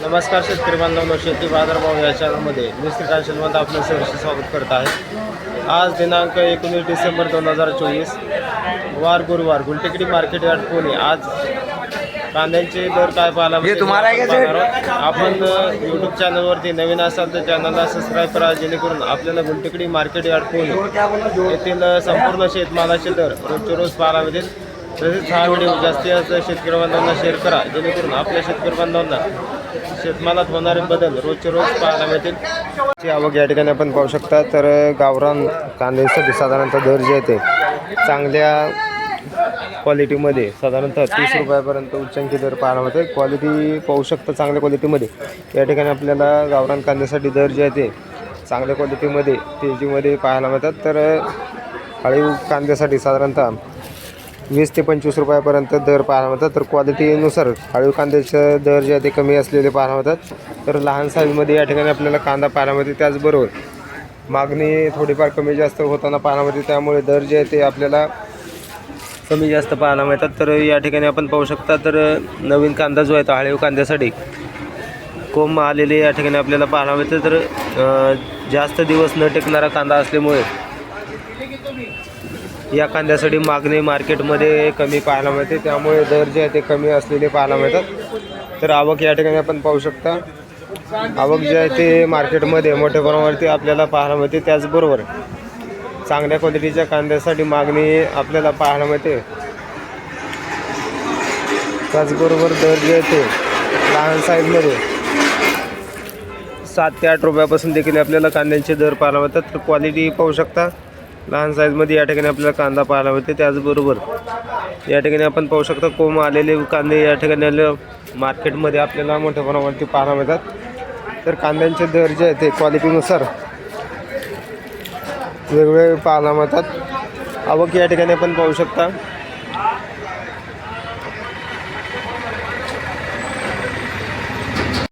नमस्कार शेतकरी बांधवांनो शेती बाजारभाव या चॅनलमध्ये मी श्रीकांत श्रीमंत आपलं सहर्ष स्वागत करत आहे. आज दिनांक एकोणीस डिसेंबर दोन हजार चोवीस वार गुरुवार गुलटेकडी मार्केट यार्ड पुणे. आज कांद्यांचे दर काय पाहायला आहोत. आपण यूट्यूब चॅनलवरती नवीन असाल तर चॅनलला सबस्क्राईब करा जेणेकरून आपल्याला गुलटेकडी मार्केट यार्ड पुणे येथील संपूर्ण शेतमालाचे दर रोजचे रोज पाहायला मिळतील. तसेच हा व्हिडिओ जास्तीत जास्त शेतकरी बांधवांना शेअर करा. जेणेकरून आपल्या शेतकरी बांधवांना शेतमालात होणारे बदल रोजचे रोज पाहायला मिळतील. ची आवक या ठिकाणी आपण पाहू शकता. तर गावरान कांद्यासाठी साधारणतः दर जे आहे चांगल्या क्वालिटीमध्ये साधारणतः तीस रुपयापर्यंत उच्चांकी दर पाहायला मिळते क्वालिटी पाहू शकता चांगल्या क्वालिटीमध्ये. या ठिकाणी आपल्याला गावरान कांद्यासाठी दर जे आहे चांगल्या क्वालिटीमध्ये तेजीमध्ये पाहायला मिळतात. तर हळीव कांद्यासाठी साधारणतः वीस ते पंचवीस रुपयापर्यंत दर पाहायला मिळतात. तर क्वालिटीनुसार हळीव कांद्याचं दर जे आहे ते कमी असलेले पाहायला मिळतात. तर लहान साईजमध्ये या ठिकाणी आपल्याला कांदा पाहायला मिळते. त्याचबरोबर मागणी थोडीफार कमी जास्त होताना पाहायला मिळते. त्यामुळे दर जे आहे ते आपल्याला कमी जास्त पाहायला मिळतात. तर या ठिकाणी आपण पाहू शकता तर नवीन कांदा जो आहे तो हळीव कांद्यासाठी कोंब आलेले या ठिकाणी आपल्याला पाहायला मिळतं. तर जास्त दिवस न टिकणारा कांदा असल्यामुळे या कांद्यासाठी मागणी मार्केटमध्ये कमी पाहायला मिळते. त्यामुळे दर जे आहे ते कमी असलेले पाहायला मिळतात. तर आवक या ठिकाणी आपण पाहू शकता. आवक जे आहे ते मार्केटमध्ये मोठ्या प्रमाणावरती आपल्याला पाहायला मिळते. त्याचबरोबर चांगल्या क्वालिटीच्या कांद्यासाठी मागणी आपल्याला पाहायला मिळते. त्याचबरोबर दर जे आहे ते लहान साईजमध्ये सात ते आठ रुपयापासून देखील आपल्याला कांद्यांचे दर पाहायला मिळतात. तर क्वालिटी पाहू शकता. लहान साईजमध्ये या ठिकाणी आपल्याला कांदा पाहायला मिळते त्याचबरोबर या ठिकाणी आपण पाहू शकता कोंब आलेले कांदे या ठिकाणी आले. मार्केटमध्ये आपल्याला मोठ्या प्रमाणावरती पाहायला मिळतात. तर कांद्यांचे दर जे आहेत ते क्वालिटीनुसार वेगवेगळे पाहायला मिळतात. आवक या ठिकाणी आपण पाहू शकता.